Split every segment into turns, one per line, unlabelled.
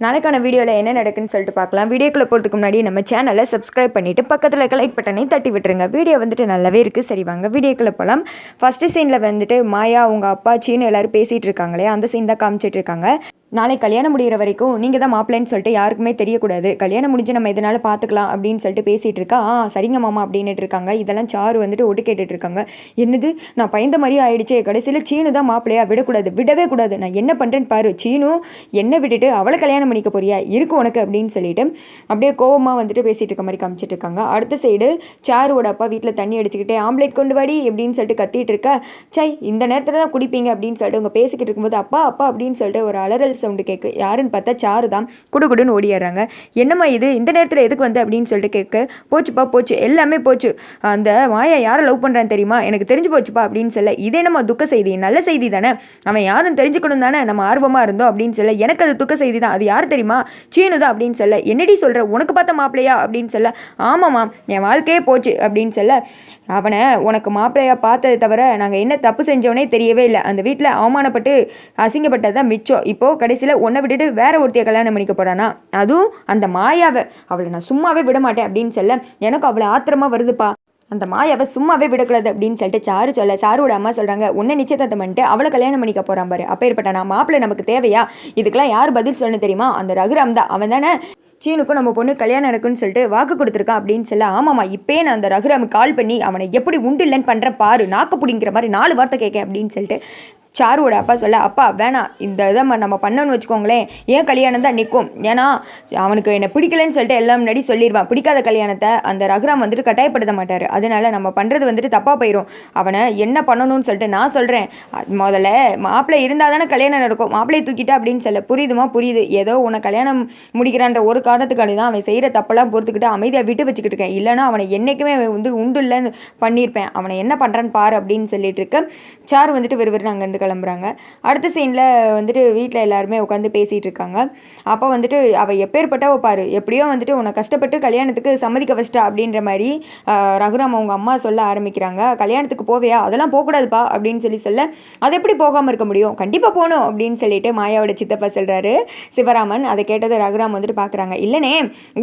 நாளைக்கான வீடியோவில் என்ன நடக்குன்னு சொல்லிட்டு பார்க்கலாம். வீடியோக்குள்ளே போகிறதுக்கு முன்னாடி நம்ம சேனலை சப்ஸ்கிரைப் பண்ணிவிட்டு பக்கத்தில் லைக் பட்டனை தட்டி விட்டுருங்க. வீடியோ வந்துட்டு நல்லாவே இருக்குது சரி வாங்க வீடியோக்குள்ளே போகலாம் ஃபஸ்ட்டு சீனில் வந்துட்டு மாயா உங்கள் அப்பாச்சின்னு எல்லோரும் பேசிகிட்டு இருக்காங்களே அந்த சீன் தான் காமிச்சிட்டு இருக்காங்க. நாளை கல்யாணம் முடிகிற வரைக்கும் நீங்கள் தான் மாப்பிள்ளைன்னு சொல்லிட்டு யாருக்குமே தெரியக்கூடாது. கல்யாணம் முடிஞ்சு நம்ம இதனால் பார்த்துக்கலாம் அப்படின்னு சொல்லிட்டு பேசிகிட்டு இருக்கா? ஆ சரிங்க மாமா அப்படின்ட்டு இருக்காங்க. இதெல்லாம் சாரு வந்துட்டு ஒட்டு கேட்டுட்டு இருக்காங்க. என்னது? நான் பயந்த மாதிரி ஆயிடுச்சே. கடைசியில் சீனு தான் மாப்பிள்ளையா விடக்கூடாது. விடவே கூடாது. நான் என்ன பண்ணுறேன்னு பாரு. சீனு என்ன விட்டுட்டு அவளை கல்யாணம் பண்ணிக்க போறியா? இருக்கு உனக்கு அப்படின்னு சொல்லிட்டு அப்படியே கோவமாக வந்துட்டு பேசிகிட்டு இருக்க மாதிரி காமிச்சிட்டு இருக்காங்க. அடுத்த சைடு சாருவோட அப்பா வீட்டில் தண்ணி அடிச்சுக்கிட்டே ஆம்லேட் கொண்டு வாடி அப்படின்னு சொல்லிட்டு கத்திட்டு இருக்க. சை இந்த நேரத்தில் தான் குடிப்பீங்க அப்படின்னு சொல்லிட்டு அவங்க பேசிக்கிட்டு இருக்கும்போது அப்பா அப்பா அப்படின்னு சொல்லிட்டு ஒரு அலறல் சவுண்டு கேட்கு யாருன்னு பார்த்தா சாரு தான் குடுகுடுன்னு ஓடிடுறாங்க என்னம்மா இது? இந்த நேரத்தில் எதுக்கு வந்து? அப்படின்னு சொல்லிட்டு கேட்க போச்சுப்பா போச்சு. எல்லாமே போச்சு. அந்த மாயா யாரை லவ் பண்ணுறான்னு தெரியுமா? எனக்கு தெரிஞ்சு போச்சுப்பா அப்படின்னு சொல்ல இது என்னம்மா துக்க செய்தி? நல்ல செய்தி தானே? அவன் யாரும் தெரிஞ்சுக்கணும் தானே? நம்ம ஆர்வமாக இருந்தோம் அப்படின்னு சொல்ல எனக்கு அது துக்க செய்தி தான். அது யார் தெரியுமா? சீனு தான் அப்படின்னு சொல்ல என்னடி சொல்கிற உனக்கு பார்த்த மாப்பிள்ளையா? அப்படின்னு சொல்ல ஆமாம்மா. என் வாழ்க்கையே போச்சு அப்படின்னு சொல்ல அவனை உனக்கு மாப்பிள்ளையா பார்த்ததை தவிர நாங்கள் என்ன தப்பு செஞ்சவனே தெரியவே இல்லை. அந்த வீட்டில் அவமானப்பட்டு அசிங்கப்பட்டது தான் மிச்சம் இப்போது கடைசியில் உன்னை விட்டுட்டு வேற ஒருத்தைய கல்யாணம் பண்ணிக்க போகிறானா அதுவும் அந்த மாயாவை. அவளை நான் சும்மாவே விட மாட்டேன் அப்படின்னு சொல்ல எனக்கு அவ்வளோ ஆத்திரமாக வருதுப்பா. அந்த மாயாவை சும்மாவே விடக்கூடாது அப்படின்னு சொல்லிட்டு சாரு சொல்ல சாரோட அம்மா சொல்கிறாங்க உன்னை நிச்சயத்தை பண்ணிட்டு அவளை கல்யாணம் பண்ணிக்க போகிறான் பாரு. அப்பேற்பட்ட நான் மாப்பிள்ளை நமக்கு தேவையா? இதுக்கெல்லாம் யார் பதில் சொல்லணும் தெரியுமா? அந்த ரகுராம் தான். அவன் தானே? சீனுக்கும் நம்ம பொண்ணு கல்யாணம் நடக்குன்னு சொல்லிட்டு வாக்கு கொடுத்துருக்கான் அப்படின்னு சொல்ல ஆமாம்மா இப்போயே நான் அந்த ரகுராமுக்கு கால் பண்ணி அவனை எப்படி உண்டு இல்லைன்னு பண்ணுறேன் பாரு. நாக்கு பிடிங்கிற மாதிரி நாலு வார்த்தை கேட்க அப்படின்னு சொல்லிட்டு சாருவோட அப்பா சொல்ல அப்பா வேணாம். இந்த இதை ம- நம்ம பண்ணோன்னு வச்சுக்கோங்களேன். ஏன் கல்யாணம் தான் நிற்கும் ஏன்னா அவனுக்கு என்னை பிடிக்கலன்னு சொல்லிட்டு எல்லாம் முன்னாடி சொல்லிடுவான் பிடிக்காத கல்யாணத்தை அந்த ரகுராம் வந்துட்டு கட்டாயப்படுத்த மாட்டார். அதனால நம்ம பண்ணுறது வந்துட்டு தப்பாக போயிடும் அவனை என்ன பண்ணணும்னு சொல்லிட்டு நான் சொல்கிறேன் முதல்ல மாப்பிள்ளை இருந்தால் தானே கல்யாணம் நடக்கும். மாப்பிள்ளையை தூக்கிட்டா அப்படின்னு சொல்ல புரியுதுமா புரியுது. ஏதோ உன்னை கல்யாணம் முடிக்கிறான்ற ஒரு காரணத்துக்காண்டி தான் அவன் செய்கிற தப்பெல்லாம் பொறுத்துக்கிட்டு அமைதியாக விட்டு வச்சுக்கிட்டு இருக்கேன். இல்லைன்னா அவனை என்றைக்குமே அவன் வந்து உண்டு இல்லைன்னு பண்ணியிருப்பேன். அவனை என்ன பண்ணுறான்னு பாரு அப்படின்னு சொல்லிட்டு இருக்க. சார் வந்துட்டு நாங்கள் கிளம்புறாங்க. அடுத்த சீனில் வந்துட்டு வீட்டில் எல்லாருமே உட்காந்து பேசிகிட்டு இருக்காங்க. அப்போ வந்துட்டு அவள் எப்பேற்பட்டவ பாரு எப்படியோ வந்துட்டு உன்னை கஷ்டப்பட்டு கல்யாணத்துக்கு சம்மதிக்க வச்சிட்டா அப்படின்ற மாதிரி ரகுராம் அவங்க அம்மா சொல்ல ஆரம்பிக்கிறாங்க. கல்யாணத்துக்கு போவியா? அதெல்லாம் போகக்கூடாதுப்பா அப்படின்னு சொல்லி சொல்ல அது எப்படி போகாமல் இருக்க முடியும்? கண்டிப்பாக போகணும் அப்படின்னு சொல்லிட்டு மாயாவோட சித்தப்பா சொல்கிறாரு சிவராமன் அதை கேட்டது ரகுராம் வந்துட்டு பார்க்குறாங்க இல்லைனே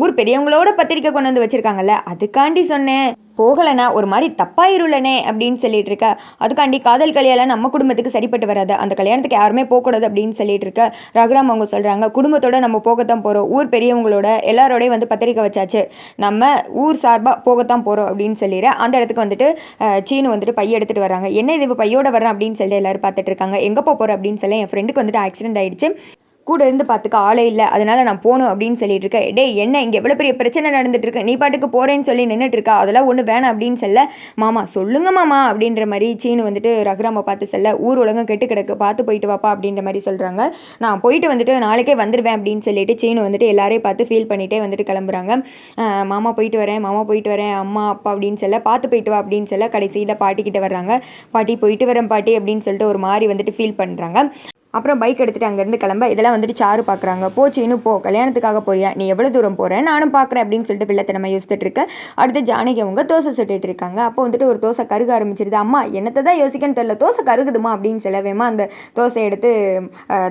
ஊர் பெரியவங்களோட பத்திரிக்கை கொண்டு வந்து வச்சுருக்காங்கல்ல அதுக்காண்டி சொன்னேன். போகலைன்னா ஒரு மாதிரி தப்பாயிருள்ளனே அப்படின்னு சொல்லிட்டு இருக்க அதுக்காண்டி காதல் கல்யாணம் நம்ம குடும்பத்துக்கு சரிப்பட்டு வராது. அந்த கல்யாணத்துக்கு யாருமே போகக்கூடாது அப்படின்னு சொல்லிட்டு இருக்க ரகுராம் அவங்க சொல்கிறாங்க குடும்பத்தோட நம்ம போகத்தான் போகிறோம் ஊர் பெரியவங்களோட எல்லாரோடையும் வந்து பத்திரிக்கை வச்சாச்சு. நம்ம ஊர் சார்பாக போகத்தான் போகிறோம் அப்படின்னு சொல்லிடுற அந்த இடத்துக்கு வந்துட்டு சீனு வந்துட்டு பைய எடுத்துகிட்டு வராங்க. என்ன இது பையோட வரேன் அப்படின்னு சொல்லி எல்லாரும் பார்த்துட்டு இருக்காங்க. எங்கே போக போகிறோம் அப்படின்னு சொல்லி என் ஃப்ரெண்டுக்கு வந்துட்டு ஆக்சிடென்ட் ஆயிடுச்சு. கூட இருந்து பார்த்துக்க ஆளே இல்லை. அதனால நான் போகணும் அப்படின்னு சொல்லிட்டு இருக்கேன். டேய் என்ன இங்கே எவ்வளோ பெரிய பிரச்சனை நடந்துட்டு இருக்கு? நீ பாட்டுக்கு போகிறேன்னு சொல்லி நின்றுட்டு இருக்கா? அதெல்லாம் ஒன்று வேணாம் அப்படின்னு சொல்ல மாமா சொல்லுங்க மாமா அப்படின்ற மாதிரி சீனு வந்துட்டு ரகுராமை பார்த்து சொல்ல ஊர் உலகம் கெட்டு கிடக்கு. பார்த்து போயிட்டு வாப்பா அப்படின்ற மாதிரி சொல்கிறாங்க நான் போயிட்டு வந்துட்டு நாளைக்கே வந்துடுவேன் அப்படின்னு சொல்லிட்டு சீனு வந்துட்டு எல்லாரையும் பார்த்து ஃபீல் பண்ணிகிட்டே வந்துட்டு கிளம்புறாங்க. மாமா போயிட்டு வரேன் மாமா போயிட்டு வரேன் அம்மா அப்பா அப்படின்னு சொல்ல பார்த்து போயிட்டு வா அப்படின்னு சொல்ல கடைசியில் பாட்டிக்கிட்ட வர்றாங்க. பாட்டி போயிட்டு வரேன் பாட்டி அப்படின்னு சொல்லிட்டு ஒரு மாதிரி வந்துட்டு ஃபீல் பண்ணுறாங்க அப்புறம் பைக் எடுத்துகிட்டு அங்கேருந்து கிளம்ப. இதெல்லாம் வந்துட்டு சாரு பார்க்குறாங்க போச்சு இன்னும் போ. கல்யாணத்துக்காக போறியா? நீ எவ்வளோ தூரம் போகிறேன் நானும் பார்க்குறேன் அப்படின்னு சொல்லிட்டு பிள்ளைத்தனமா யோசிச்சுட்டு இருக்க. அடுத்து ஜானகி அவங்க தோசை சுட்டுட்டு இருக்காங்க. அப்போ வந்துட்டு ஒரு தோசை கருக ஆரம்பிச்சிருது. அம்மா என்னத்தை தான் யோசிக்கன்னு தெரியல. தோசை கருகுதுமா அப்படின்னு சொல்லவேமா அந்த தோசை எடுத்து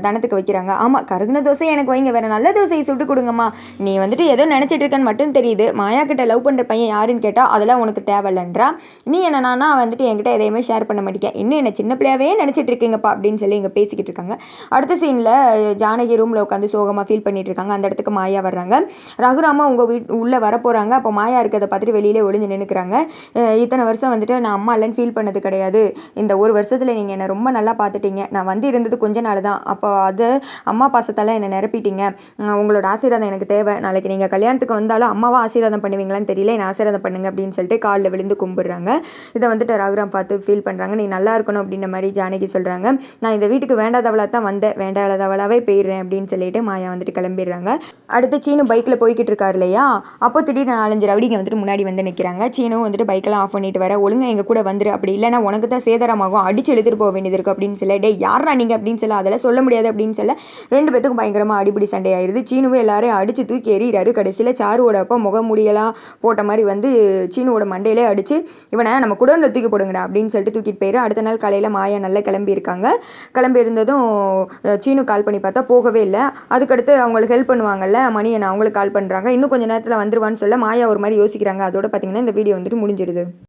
தனத்துக்கு வைக்கிறாங்க. ஆமாம் கருகுன தோசை எனக்கு வைங்க. வேறு நல்ல தோசையை சுட்டு கொடுங்கம்மா. நீ வந்துட்டு ஏதோ நினச்சிட்டு இருக்கேன்னு மட்டும் தெரியுது. மாயா கிட்ட லவ் பண்ணுற பையன் யாருன்னு கேட்டால் அதெல்லாம் உனக்கு தேவையில்லன்றா. நீ என்னன்னா வந்துட்டு என்கிட்ட எதையுமே ஷேர் பண்ண மாட்டேங்க இன்னும் என்ன சின்ன பிள்ளையாவே நினச்சிட்டு இருக்கீங்கப்பா அப்படின்னு சொல்லி இங்கே பேசிக்கிட்டு இருக்காங்க. அடுத்த சீனில் ஜானகி ரூமில் உட்காந்து சோகமாக ஃபீல் பண்ணிட்டு இருக்காங்க. அந்த இடத்துக்கு மாயா வர்றாங்க. ரகுராமா உங்கள் வீட் உள்ளே வர போகிறாங்க அப்போ மாயா இருக்கிறத பார்த்துட்டு வெளியிலே ஒளிஞ்சு நின்றுக்கிறாங்க இத்தனை வருஷம் வந்துட்டு நான் அம்மா இல்லைன்னு ஃபீல் பண்ணது கிடையாது. இந்த ஒரு வருஷத்தில் நீங்கள் என்னை ரொம்ப நல்லா பார்த்துட்டீங்க. நான் வந்து இருந்தது கொஞ்ச நாள் தான். அப்போ அது அம்மா பாசத்தால் என்னை நிரப்பிட்டீங்க. உங்களோட ஆசீர்வாதம் எனக்கு தேவை. நாளைக்கு நீங்கள் கல்யாணத்துக்கு வந்தாலும் அம்மாவா ஆசீர்வாதம் பண்ணுவீங்களான்னு தெரியல. என்னை ஆசீர்வாதம் பண்ணுங்க அப்படின்னு சொல்லிட்டு காலில் விழுந்து கும்பிடுறாங்க. இதை வந்துட்டு ரகுராம் பார்த்து ஃபீல் பண்ணுறாங்க நீ நல்லா இருக்கணும் அப்படின்ற மாதிரி ஜானகி சொல்கிறாங்க நான் இந்த வீட்டுக்கு வேண்டாதவளாக தான் வந்தேன் வேண்டாதவளாவே போயிடுறேன் அப்படின்னு சொல்லிட்டு மாயா வந்துட்டு கிளம்பிடுறாங்க. அடுத்து சீனு பைக்கில் போய்கிட்டு இருக்காரு இல்லையா? அப்போ திடீர்னு நாலஞ்சு ரவுடிங்க வந்துட்டு முன்னாடி வந்து நிற்கிறாங்க சீனும் வந்துட்டு பைக்கெல்லாம் ஆஃப் பண்ணிட்டு வர ஒழுங்காக எங்கள் கூட வந்துரு அப்படி இல்லைன்னா உனக்கு தான் சேதாரமாகும் அடிச்சு எழுதிட்டு போக வேண்டியது இருக்கு அப்படின்னு சொல்ல டே யாரா நீங்கள் அப்படின்னு சொல்ல அதெல்லாம் சொல்ல முடியாது அப்படின்னு சொல்ல ரெண்டு பேத்துக்கும் பயங்கரமாக அடிப்படி சண்டை ஆயிடுது சீனுவும் எல்லாரையும் அடிச்சு தூக்கி எறிகிறாரு கடைசியில் சாருவோட அப்போ முகமுடியெல்லாம் போட்ட மாதிரி வந்து சீனுவோட மண்டையிலே அடிச்சு இவனை நம்ம குடோனில் தூக்கி போடுங்கடா அப்படின்னு சொல்லிட்டு தூக்கிட்டு போயிரு. அடுத்த நாள் காலையில் மாயா நல்லா கிளம்பியிருக்காங்க. கிளம்பி இருந்ததும் சீனு கால் பண்ணி பார்த்தா போகவே இல்லை. அதுக்கடுத்து அவங்களுக்கு ஹெல்ப் பண்ணுவாங்கல்ல நான் அவங்களுக்கு கால் பண்ணுறாங்க இன்னும் கொஞ்சம் நேரத்தில் வந்துருவான்னு சொல்ல மாயா ஒரு மாதிரி யோசிக்கிறாங்க. அதோட பார்த்தீங்கன்னா இந்த வீடியோ வந்துட்டு முடிஞ்சிடுது